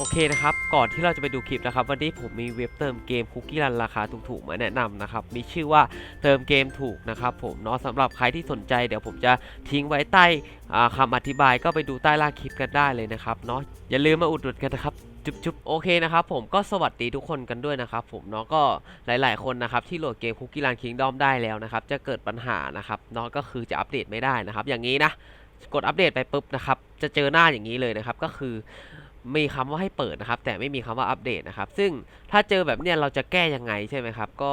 โอเคนะครับ ก่อนที่เราจะไปดูคลิปนะครับ วันนี้ผมมีเว็บเติมเกมคุกกี้รันราคาถูกๆมาแนะนำนะครับ มีชื่อว่าเติมเกมถูกนะครับผมเนาะสำหรับใครที่สนใจเดี๋ยวผมจะทิ้งไว้ใต้อ่าคำอธิบายก็ไปดูใต้ล่างคลิปกันได้เลยนะครับเนาะอย่าลืมมาอุดหนุนกันนะครับจุ๊บๆโอเคนะครับผมก็สวัสดีทุกคนกันด้วยนะครับผมเนาะก็หลาย ๆ คนนะครับที่โหลดเกมคุกกี้รันคิงดอมได้แล้วนะครับจะเกิดปัญหานะครับเนาะก็คือจะอัปเดตไม่ได้นะครับ อย่างนี้นะกดอัปเดตไปปุ๊บนะครับจะเจอหน้าอย่างนี้เลยนะครับก็คือ มีคำว่าให้เปิดนะครับ แต่ไม่มีคำว่าอัปเดตนะครับ ซึ่งถ้าเจอแบบเนี้ยเราจะแก้ยังไงใช่ไหมครับ ก็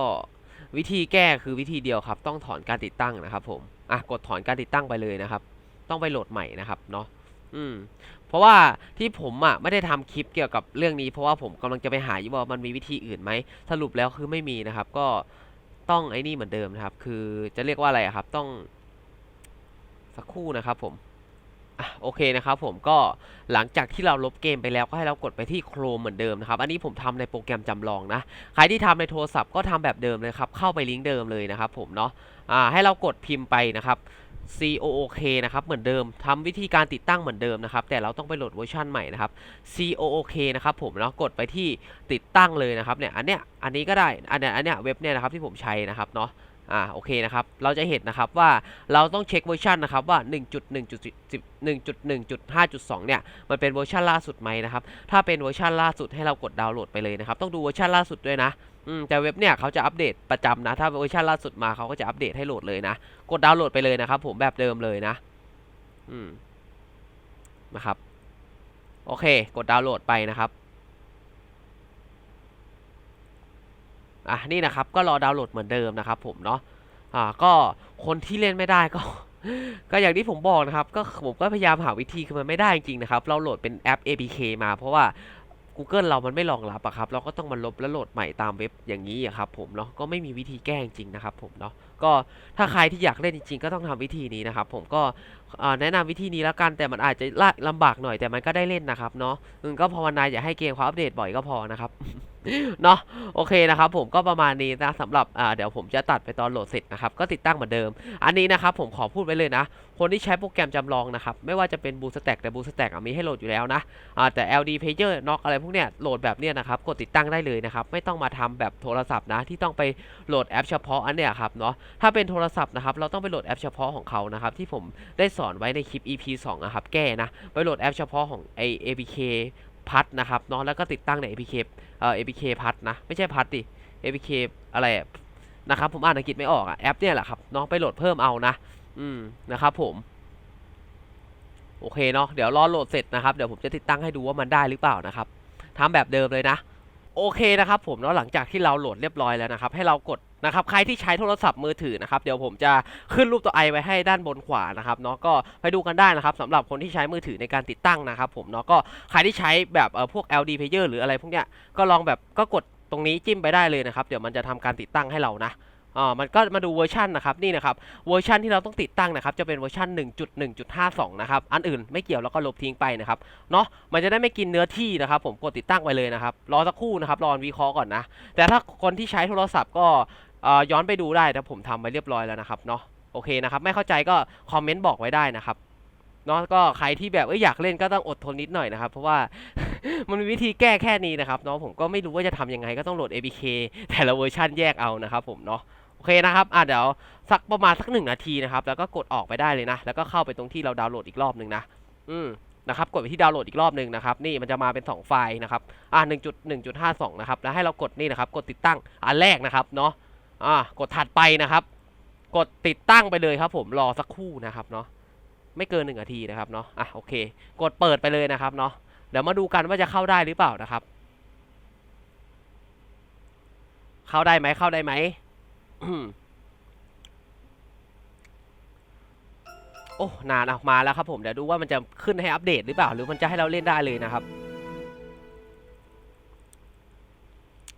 วิธีแก้คือวิธีเดียวครับ ต้องถอนการติดตั้งนะครับ ผมอะกดถอนการติดตั้งไปเลยนะครับ ต้องไปโหลดใหม่นะครับเนาะอืมเพราะว่าที่ผมอะไม่ได้ทำคลิปเกี่ยวกับเรื่องนี้ เพราะว่าผมกำลังจะไปหาอยู่ว่ามันมีวิธีอื่นไหมสรุปแล้วคือไม่มีนะครับ ก็ต้องไอ้นี่เหมือนเดิมนะครับ คือจะเรียกว่าอะไรครับ ต้องสักครู่นะครับผม อะโอเคนะครับผมก็หลังจากที่เราลบเกมไปแล้วก็ให้เรากดไปที่ Chrome เหมือนเดิมนะครับ อันนี้ผมทำในโปรแกรมจำลองนะ ใครที่ทำในโทรศัพท์ก็ทำแบบเดิมเลยครับ เข้าไปลิงก์เดิมเลยนะครับผมเนาะอ่าให้เรากดพิมพ์ไปนะครับ COOK นะครับเหมือนเดิมทำวิธีการติดตั้งเหมือนเดิมนะครับ แต่เราต้องไปโหลดเวอร์ชันใหม่นะครับ COOK นะครับผมแล้วกดไปที่ติดตั้งเลยนะครับเนี่ยอันเนี้ยอันนี้ก็ได้อันเนี้ยอันเนี้ยเว็บเนี่ยนะครับที่ผมใช้นะครับเนาะ อ่าโอเคนะครับเราจะเห็นนะครับว่าเราต้องเช็คเวอร์ชันนะครับว่า1.1.1.5.2 เนี่ยมันเป็นเวอร์ชันล่าสุดไหมนะครับถ้าเป็นเวอร์ชันล่าสุดให้เรากดดาวน์โหลดไปเลยนะครับต้องดูเวอร์ชันล่าสุดด้วยนะอืมแต่เว็บเนี่ยเขาจะอัปเดตประจำนะ ถ้าเวอร์ชันล่าสุดมาเขาก็จะอัปเดตให้โหลดเลยนะ กดดาวน์โหลดไปเลยนะครับ ผมแบบเดิมเลยนะอืมนะครับโอเค กดดาวน์โหลดไปนะครับ อะนี่นะครับก็รอดาวน์โหลดเหมือนเดิมนะครับผมเนาะอ่าก็คนที่เล่นไม่ได้ก็ ก็อย่างที่ผมบอกนะครับก็ผมก็พยายามหาวิธีคือมันไม่ได้จริงๆนะครับ เราโหลดเป็นแอป APK มาเพราะว่า Google เรามันไม่รองรับอะครับ เราก็ต้องมาลบแล้วโหลดใหม่ตามเว็บอย่างนี้อะครับผมเนาะก็ไม่มีวิธีแก้จริงๆนะครับผมเนาะก็ถ้าใครที่อยากเล่นจริงๆ ก็ต้องทำวิธีนี้นะครับผมก็อ่อแนะนำวิธีนี้แล้วกันแต่มันอาจจะละลำบากหน่อยแต่มันก็ได้เล่นนะครับเนาะอืมก็ภาวนาอย่าให้เกมเขาอัปเดตบ่อยก็พอนะครับ เนาะโอเคนะครับผมก็ประมาณนี้นะสำหรับอ่าเดี๋ยวผมจะตัดไปตอนโหลดเสร็จนะครับก็ติดตั้งเหมือนเดิม อันนี้นะครับผมขอพูดไว้เลยนะ คนที่ใช้โปรแกรมจำลองนะครับไม่ว่าจะเป็น Bootstrap แต่ Bootstrap อะมีให้โหลดอยู่แล้วนะอ่าแต่ LD Player Knock อะไรพวกเนี้ยโหลดแบบเนี้ยนะครับกดติดตั้งได้เลยนะครับไม่ต้องมาทำแบบโทรศัพท์นะที่ต้องไปโหลดแอปเฉพาะอันเนี้ยครับเนาะถ้าเป็นโทรศัพท์นะครับเราต้องไปโหลดแอปเฉพาะของเขานะครับที่ผมได้สอนไว้ในคลิป EP 2นะครับแก้นะไปโหลดแอปเฉพาะของไอ APK พัดนะครับเนาะแล้วก็ติดตั้งใน APK เอ่อ APK พัดนะไม่ใช่พัดดิ APK อะไรนะครับผมอ่านอังกฤษไม่ออกอะแอปเนี่ยแหละครับเนาะไปโหลดเพิ่มเอานะ อืมนะครับผมโอเคเนาะเดี๋ยวรอโหลดเสร็จนะครับเดี๋ยวผมจะติดตั้งให้ดูว่ามันได้หรือเปล่านะครับทำแบบเดิมเลยนะ โอเคนะครับผมเนาะหลังจากที่เราโหลดเรียบร้อยแล้วนะครับ ให้เรากด นะครับใครที่ใช้โทรศัพท์มือถือนะครับเดี๋ยวผมจะขึ้นรูปตัวไอไว้ให้ด้านบนขวานะครับเนาะก็ไปดูกันได้นะครับสำหรับคนที่ใช้มือถือในการติดตั้งนะครับผมเนาะก็ใครที่ใช้แบบเออพวก LD player หรืออะไรพวกเนี้ยก็ลองแบบก็กดตรงนี้จิ้มไปได้เลยนะครับเดี๋ยวมันจะทำการติดตั้งให้เรานะอ่ามันก็มาดูเวอร์ชันนะครับนี่นะครับเวอร์ชันที่เราต้องติดตั้งนะครับจะเป็นเวอร์ชัน1.1.52 นะครับอันอื่นไม่เกี่ยวแล้วก็ลบทิ้งไปนะครับเนาะมันจะได้ไม่กินเนื้อที่นะครับผมกดติดตั้งไปเลยนะครับรอสักครู่นะครับรอวิเคราะห์ก่อนนะแต่ถ้าคนที่ใช้โทรศัพท์ก็ ย้อนไปดูได้แต่ผมทำไปเรียบร้อยแล้วนะครับเนาะโอเคนะครับ ไม่เข้าใจก็คอมเมนต์บอกไว้ได้นะครับเนาะก็ใครที่แบบเอ้ยอยากเล่นก็ต้องอดทนนิดหน่อยนะครับ เพราะว่ามันมีวิธีแก้แค่นี้นะครับเนาะผมก็ไม่รู้ว่าจะทำยังไงก็ต้องโหลด APK แต่ละเวอร์ชันแยกเอานะครับผมเนาะโอเคนะครับอะเดี๋ยวสักประมาณสักหนึ่งนาทีนะครับ แล้วก็กดออกไปได้เลยนะ แล้วก็เข้าไปตรงที่เราดาวน์โหลดอีกรอบหนึ่งนะ อืมนะครับกดไปที่ดาวน์โหลดอีกรอบหนึ่งนะครับนี่มันจะมาเป็น 2 ไฟล์นะครับอ่า1.1.52 นะครับแล้วให้เรากดนี่นะครับกดติดตั้งอันแรกนะครับเนาะ อ่ากดถัดไปนะครับ กดติดตั้งไปเลยครับ ผมรอสักครู่นะครับเนาะไม่เกินหนึ่งนาทีนะครับเนาะอะโอเค กดเปิดไปเลยนะครับเนาะเดี๋ยวมาดูกันว่าจะเข้าได้หรือเปล่านะครับ เข้าได้ไหมเข้าได้ไหมโอ้นานออกมาแล้วครับผมเดี๋ยวดูว่ามันจะขึ้นให้อัปเดตหรือเปล่า หรือมันจะให้เราเล่นได้เลยนะครับ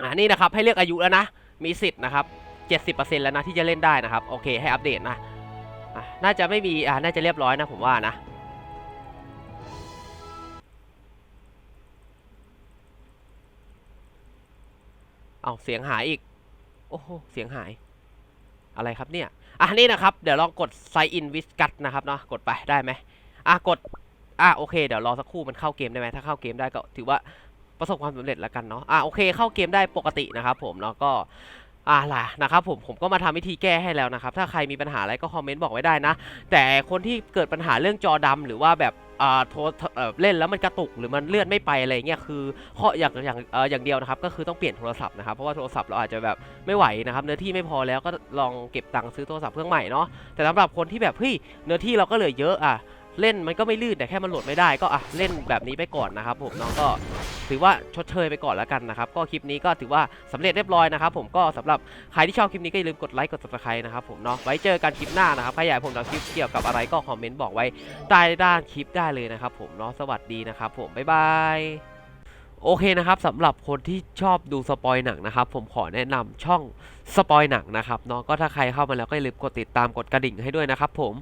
อ่านี่นะครับให้เลือกอายุแล้วนะ มีสิทธิ์นะครับ 70%แล้วนะที่จะเล่นได้นะครับ โอเคให้อัปเดตนะน่าจะไม่มีอ่าน่าจะเรียบร้อยนะผมว่านะเอาเสียงหายอีก โอ้โหเสียงหาย อะไรครับเนี่ยอะนี่นะครับ เดี๋ยวลองกด sign in with cut นะครับเนาะกดไปได้ไหมอะกดอะโอเคเดี๋ยวรอสักครู่มันเข้าเกมได้ไหมถ้าเข้าเกมได้ก็ถือว่าประสบความสำเร็จแล้วกันเนาะอะโอเคเข้าเกมได้ปกตินะครับผมเนาะก็ อ่าล่ะนะครับผมผมก็มาทำวิธีแก้ให้แล้วนะครับ ถ้าใครมีปัญหาอะไรก็คอมเมนต์บอกไว้ได้นะ แต่คนที่เกิดปัญหาเรื่องจอดำหรือว่าแบบอ่าโทรเอ่อเล่นแล้วมันกระตุกหรือมันเลื่อนไม่ไปอะไรเงี้ยคือข้ออย่างอย่างเอ่ออย่างเดียวนะครับก็คือต้องเปลี่ยนโทรศัพท์นะครับเพราะว่าโทรศัพท์เราอาจจะแบบไม่ไหวนะครับเนื้อที่ไม่พอแล้วก็ลองเก็บตังค์ซื้อโทรศัพท์เครื่องใหม่เนาะแต่สำหรับคนที่แบบเฮ้ยเนื้อที่เราก็เหลือเยอะอะเล่นมันก็ไม่ลื่นแต่แค่มันโหลดไม่ได้ก็อะเล่นแบบนี้ไปก่อนนะครับผมเนาะก็ ถือว่าชดเชยไปก่อนแล้วกันนะครับก็คลิปนี้ก็ถือว่าสำเร็จเรียบร้อยนะครับผมก็สำหรับใครที่ชอบคลิปนี้ก็อย่าลืมกดไลค์กด subscribe นะครับผมเนาะไว้เจอกันคลิปหน้านะครับใครอยากผมทำคลิปเกี่ยวกับอะไรก็คอมเมนต์บอกไว้ใต้ด้านคลิปได้เลยนะครับผมเนาะสวัสดีนะครับผมบ๊ายบายโอเคนะครับสำหรับคนที่ชอบดูสปอยหนังนะครับ ผมขอแนะนำช่องสปอยหนังนะครับเนาะก็ถ้าใครเข้ามาแล้วก็อย่าลืมกดติดตามกดกระดิ่งให้ด้วยนะครับผม